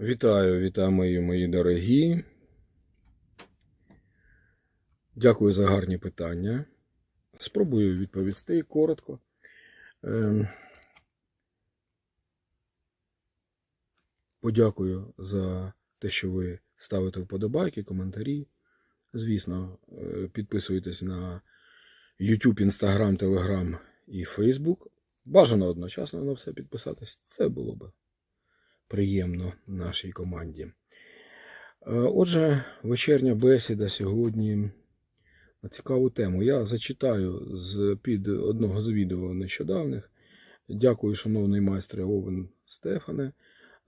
Вітаю, вітаю мої, мої дорогі. Дякую за гарні питання. Спробую відповісти коротко. Ем, Подякую за те, що ви ставите вподобайки, коментарі. Звісно, е, підписуйтесь на YouTube, Instagram, Telegram і Facebook. Бажано одночасно на все підписатись. Це було би приємно нашій команді. Е, Отже, вечірня бесіда сьогодні на цікаву тему. Я зачитаю з під одного з відео нещодавних. Дякую, шановний майстре Овен Стефане,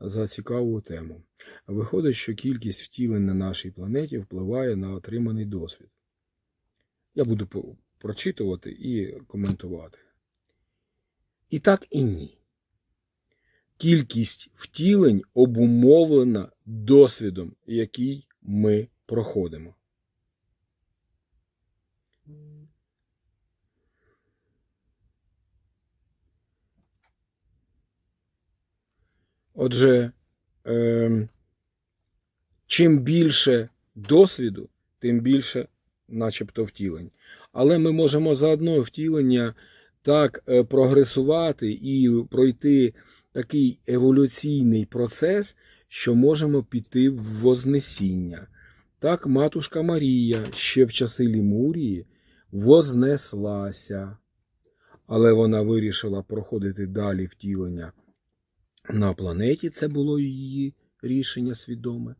за цікаву тему. Виходить, що кількість втілень на нашій планеті впливає на отриманий досвід. Я буду прочитувати і коментувати. І так і ні. Кількість втілень обумовлена досвідом, який ми проходимо. Отже, е, чим більше досвіду, тим більше, начебто, втілень. Але ми можемо за одне втілення так е, прогресувати і пройти такий еволюційний процес, що можемо піти в Вознесіння. Так, матушка Марія ще в часи Лімурії вознеслася, але вона вирішила проходити далі втілення на планеті. Це було її рішення свідоме.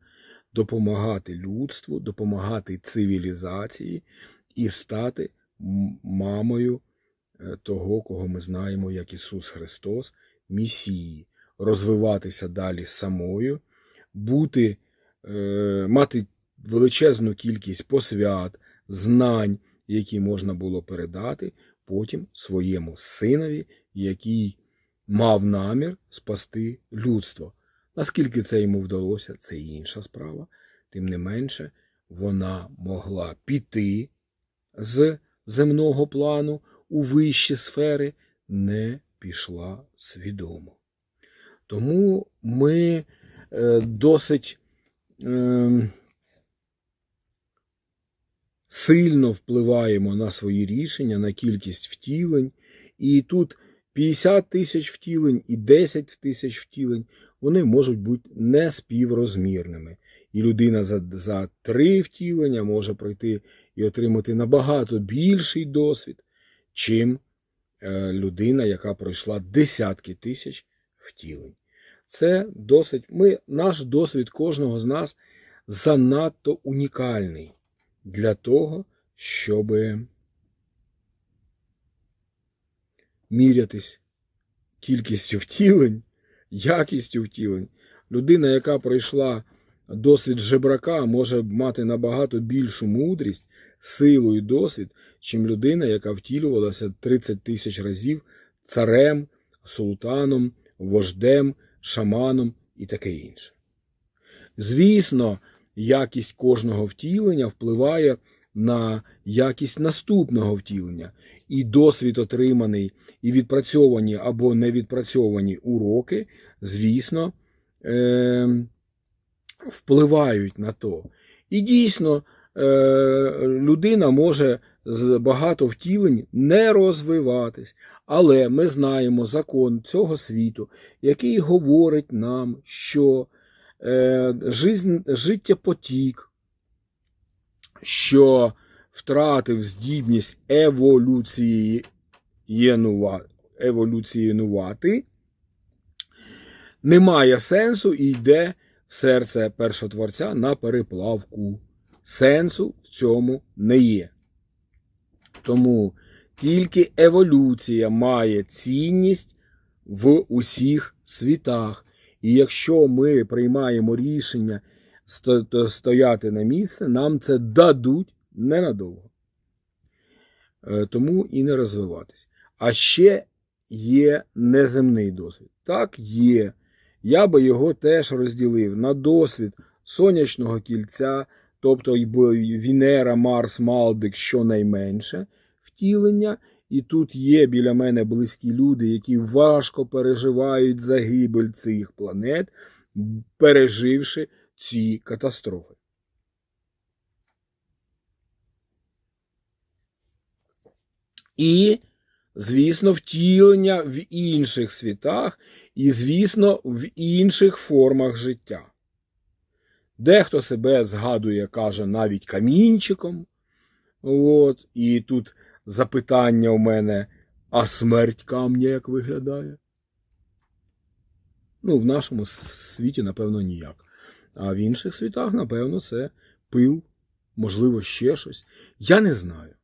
Допомагати людству, допомагати цивілізації і стати мамою е, того, кого ми знаємо як Ісус Христос, Месії, розвиватися далі самою, бути, е, мати величезну кількість посвят, знань, які можна було передати потім своєму синові, який мав намір спасти людство. Наскільки це йому вдалося, це інша справа. Тим не менше, вона могла піти з земного плану у вищі сфери, не пішла свідомо. Тому ми е, досить е, сильно впливаємо на свої рішення, на кількість втілень. І тут 50 тисяч втілень і 10 тисяч втілень вони можуть бути неспіврозмірними. І людина за, за три втілення може пройти і отримати набагато більший досвід, чим людина, яка пройшла десятки тисяч втілень. Це досить. Ми, Наш досвід кожного з нас занадто унікальний для того, щоб мірятись кількістю втілень, якістю втілень. Людина, яка пройшла досвід жебрака, може мати набагато більшу мудрість, силу і досвід, чим людина, яка втілювалася 30 тисяч разів царем, султаном, вождем, шаманом і таке інше. Звісно, якість кожного втілення впливає на якість наступного втілення, і досвід отриманий, і відпрацьовані або невідпрацьовані уроки, звісно, е- впливають на то. І дійсно, людина може з багато втілень не розвиватись, але ми знаємо закон цього світу, який говорить нам, що е- життя потік, що втратив здібність еволюції еволюціонувати, немає сенсу і йде в серце першотворця на переплавку. Сенсу в цьому не є. Тому тільки еволюція має цінність в усіх світах. І якщо ми приймаємо рішення стояти на місце, нам це дадуть ненадовго. Е, Тому і не розвиватись. А ще є неземний досвід. Так, є. Я би його теж розділив на досвід сонячного кільця, тобто Венера, Марс, Малдик щонайменше втілення. І тут є біля мене близькі люди, які важко переживають загибель цих планет, переживши ці катастрофи. І, звісно, втілення в інших світах, і, звісно, в інших формах життя. Дехто себе згадує, каже, навіть камінчиком. От, і тут запитання у мене, а смерть камня як виглядає? Ну, в нашому світі, напевно, ніяк. А в інших світах, напевно, це пил, можливо, ще щось. Я не знаю.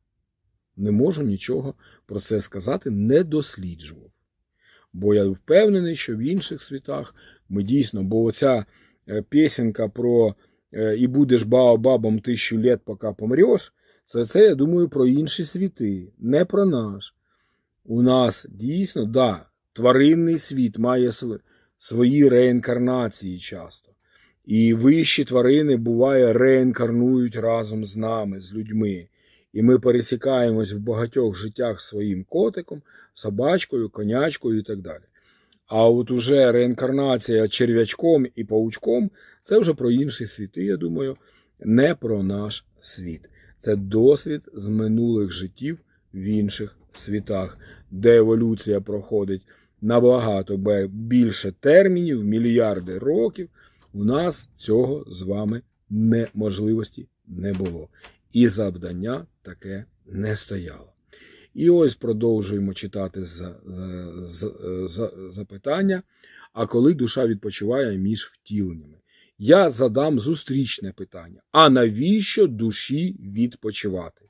Не можу нічого про це сказати, не досліджував. Бо я впевнений, що в інших світах ми дійсно, бо оця е, пісенька про і будеш баобабом тисячу літ, поки помреш, це, це, я думаю, про інші світи, не про наш. У нас дійсно, да, тваринний світ має свої реінкарнації часто. І вищі тварини, буває, реінкарнують разом з нами, з людьми. І ми пересікаємось в багатьох життях своїм котиком, собачкою, конячкою і так далі. А от уже реінкарнація черв'ячком і паучком це вже про інші світи, я думаю, не про наш світ. Це досвід з минулих життів в інших світах, де еволюція проходить набагато більше термінів, мільярди років. У нас цього з вами неможливості не було. І завдання таке не стояло. І ось продовжуємо читати запитання. А коли душа відпочиває між втіленнями? Я задам зустрічне питання. А навіщо душі відпочивати?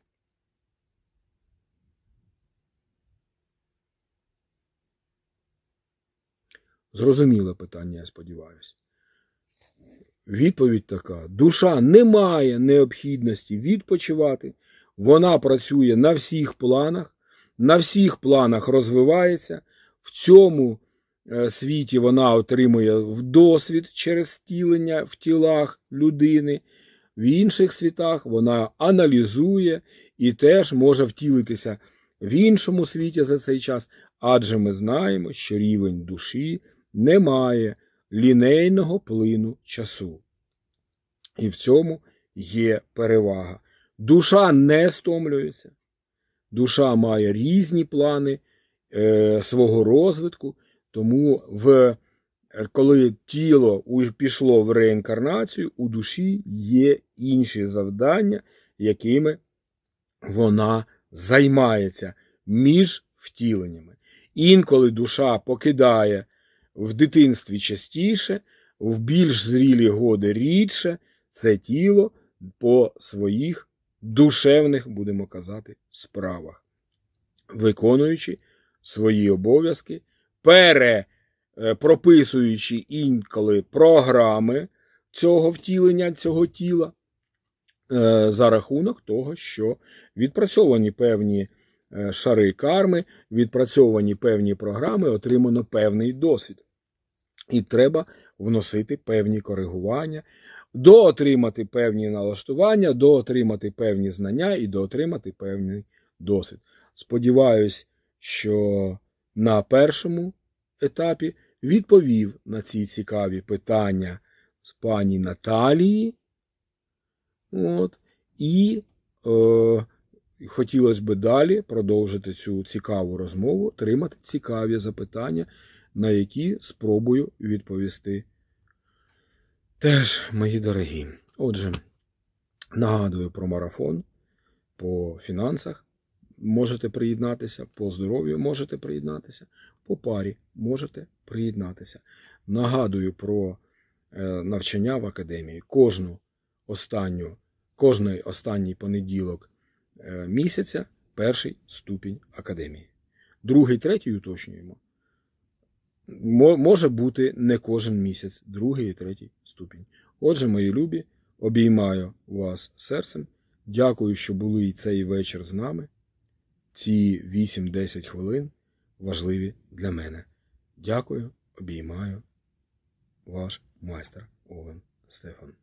Зрозуміле питання, я сподіваюся. Відповідь така: душа не має необхідності відпочивати, вона працює на всіх планах, на всіх планах розвивається, в цьому е, світі вона отримує досвід через втілення в тілах людини, в інших світах вона аналізує і теж може втілитися в іншому світі за цей час, адже ми знаємо, що рівень душі не має лінейного плину часу. І в цьому є перевага. Душа не стомлюється, душа має різні плани е, свого розвитку, тому, в, коли тіло пішло в реінкарнацію, у душі є інші завдання, якими вона займається між втіленнями. Інколи душа покидає в дитинстві частіше, в більш зрілі годи рідше. Це тіло по своїх душевних, будемо казати, справах, виконуючи свої обов'язки, перепрописуючи інколи програми цього втілення, цього тіла, е, за рахунок того, що відпрацьовані певні е, шари карми, відпрацьовані певні програми, отримано певний досвід. І треба вносити певні коригування, доотримати певні налаштування, доотримати певні знання і доотримати певний досвід. Сподіваюсь, що на першому етапі відповів на ці цікаві питання з пані Наталії. От, І е, хотілося б далі продовжити цю цікаву розмову, отримати цікаві запитання на які спробую відповісти. Теж, мої дорогі. Отже, нагадую про марафон по фінансах. Можете приєднатися, по здоров'ю можете приєднатися, по парі можете приєднатися. Нагадую про е, навчання в академії. Кожну останню, Кожний останній понеділок е, місяця перший ступінь академії. Другий, третій уточнюємо може бути не кожен місяць, другий і третій ступінь. Отже, мої любі, обіймаю вас серцем. Дякую, що були і цей вечір з нами. Ці 8-10 хвилин важливі для мене. Дякую, обіймаю, ваш майстер Овен Стефан.